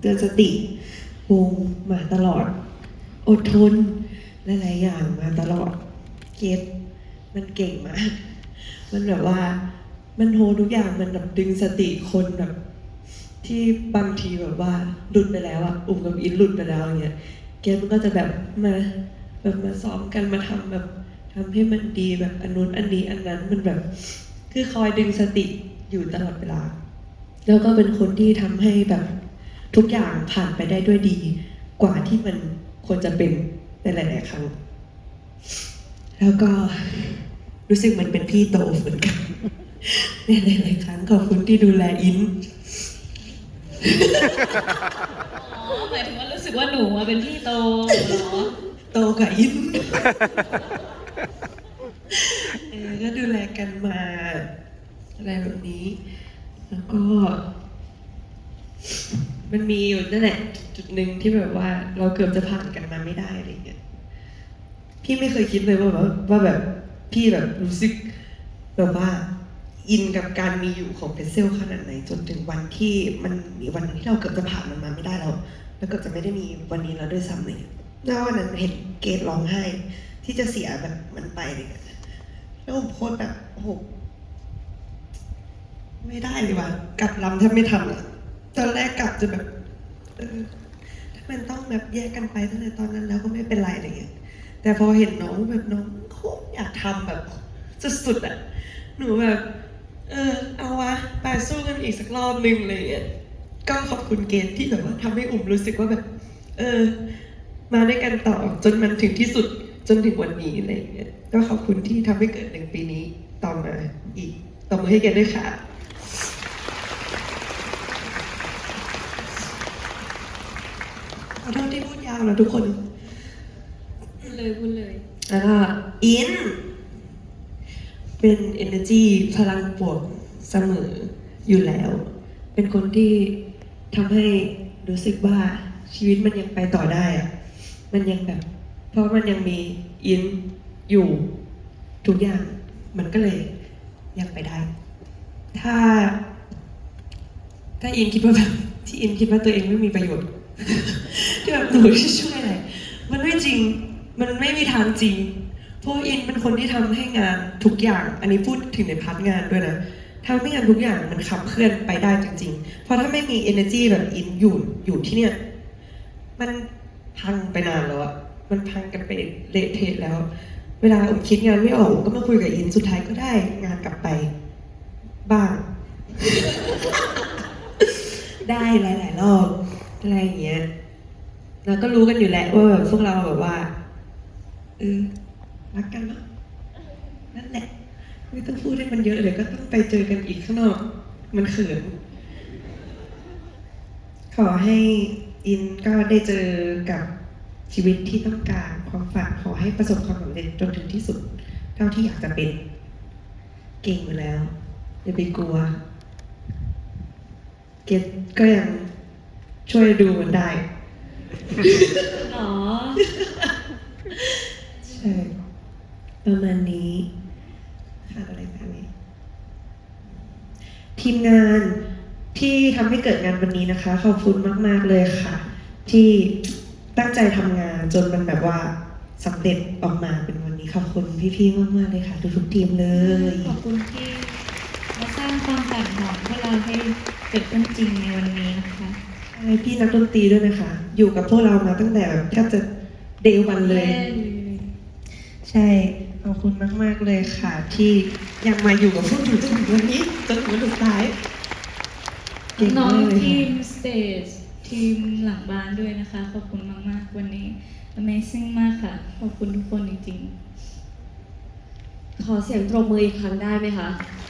เตือนสติวงมาตลอด อดทนหลายๆอย่างมาตลอดเกตมันเก่งมาก มันแบบว่า มันโฮทุกอย่างมันแบบดึงสติคนแบบที่บางทีแบบว่าหลุดไปแล้วอะอุ้มกับอินหลุดไปแล้วอย่างเงี้ยเกมมันก็จะแบบมาแบบมาซ้อมกันมาทำแบบทำให้มันดีแบบอันนู้นอันนี้อันนั้นมันแบบ คือคอยดึงสติอยู่ตลอดเวลา แล้วก็เป็นคนที่ทำให้แบบ ทุกอย่างผ่านไปได้ด้วยดี กว่าที่มันควรจะเป็นในหลาย ๆ ครั้ง แล้วก็รู้สึกเหมันเป็นพี่โตเหมือนกันในหลาย ๆ ครั้งขอบคุณที่ดูแลอินอ๋อหมายถึงว่ารู้สึกว่าหนูอะเป็นพี่โตเหรอโตกว่าอินเออก็ดูแลกันมา อะไรแบบนี้ แล้วก็ มันมีอยู่นั่นแหละจุดหนึ่งที่แบบว่าเราเกือบจะผ่านกันมาไม่ได้อะไรเงี้ยพี่ไม่เคยคิดเลยว่าแบบว่าแบบพี่แบบรู้สึกแบบว่าอินกับการมีอยู่ของเพนเซลขนาดไหน จนถึงวันที่มันมีวันที่เราเกือบจะผ่านมันมาไม่ได้แล้วแล้วเกือบจะไม่ได้มีวันนี้แล้วด้วยซ้ำเลยแล้ววันนั้นเห็นเกดร้องไห้ ที่จะเสียแบบมันไปเลยแล้วผมโคตรแบบโอ้โหไม่ได้เลยว่ะกลับลำแทบไม่ทันอะ ตอนแรกกลับจะแบบเออถ้ามันต้องแบบแยกกันไปตั้งแต่ตอนนั้นแล้วก็ไม่เป็นไรอะไรเงี้ยแต่พอเห็นน้องแบบน้องโคตรอยากทำแบบสุดๆอะหนูแบบ เออ เอาวะไปสู้กันอีกสักรอบหนึ่งเลยอะก็ขอบคุณเกณฑ์ที่แบบว่าทำให้อุ่มรู้สึกว่าแบบ เออ มาด้วยกันต่อจนมันถึงที่สุดจนถึงวันนี้อะไรเงี้ยก็ขอบคุณที่ทำให้เกิดหนึ่งปีนี้ต่อมาอีกต่อมือให้เกณฑ์ด้วยค่ะ ขอโทษที่พูด ยาวนะทุกคนพูดเลยพูดเลยแล้วก็อิน เป็น energy พลังบวกเสมออยู่แล้ว เป็นคนที่ทำให้รู้สึกว่าชีวิตมันยังไปต่อได้อะมันยังแบบ เพราะมันยังมีอินอยู่ทุกอย่างมันก็เลยยังไปได้ ถ้า ถ้าอินคิดว่าแบบที่อินคิดว่าตัวเองไม่มีประโยชน์ ที่แบบหนูช่วยอะไรมันไม่จริงมันไม่มีทางจริง เพราะอินเป็นคนที่ทำให้งานทุกอย่าง อันนี้พูดถึงในพาร์ทงานด้วยนะทำให้งานทุกอย่างมันขับเคลื่อนไปได้จริง ๆ เพราะถ้าไม่มี energy แบบอินอยู่อยู่ที่เนี่ย มันพังไปนานแล้วอะมันพังกันไปเละเทะแล้ว เวลาผมคิดงานไม่ออกก็มาคุยกับอินสุดท้ายก็ได้งานกลับไป บ้าง ได้หลาย ๆ รอบอะไรอย่างเงี้ย เราก็รู้กันอยู่แล้วว่าแบบพวกเราแบบว่าเออรักกันเนาะนั่นแหละไม่ต้องพูดให้มันเยอะเลยก็ต้องไปเจอกันอีกข้างนอก มันเขิน ขอให้อินก็ได้เจอกับชีวิตที่ต้องการความฝันขอให้ประสบความสำเร็จจนถึงที่สุด เท่าที่อยากจะเป็น เก่งอยู่แล้ว อย่าไปกลัว เกดก็ยังช่วยดูมันได้ หรอ ใช่ ประมาณนี้ขาดอะไรบ้างไหมทีมงานที่ทำให้เกิดงานวันนี้นะคะ ขอบคุณมาก ๆ เลยค่ะ ที่ตั้งใจทำงานจนมันแบบว่าสำเร็จออกมาเป็นวันนี้ขอบคุณพี่ๆมากๆเลยค่ะทุกๆทีมเลย ขอบคุณที่มาสร้างความฝันของพวกเราให้เกิดขึ้นจริงในวันนี้นะคะใช่ พี่นักดนตรีด้วยนะคะ อยู่กับพวกเรามาตั้งแต่แบบแทบจะเดวันเลย ใช่ขอบคุณมาก ๆ เลยค่ะ ที่ยังมาอยู่กับพวกหนูจนถึงวันนี้จนถึงวันสุดท้ายเก่งน้อมางกเลยทีค่ะมสเตจทีมหลังบ้านด้วยนะคะ ขอบคุณมากๆวันนี้ Amazing มากค่ะ ขอบคุณทุกคนจริงๆ ขอเสียงปรบมืออีกครั้งได้ไหมคะ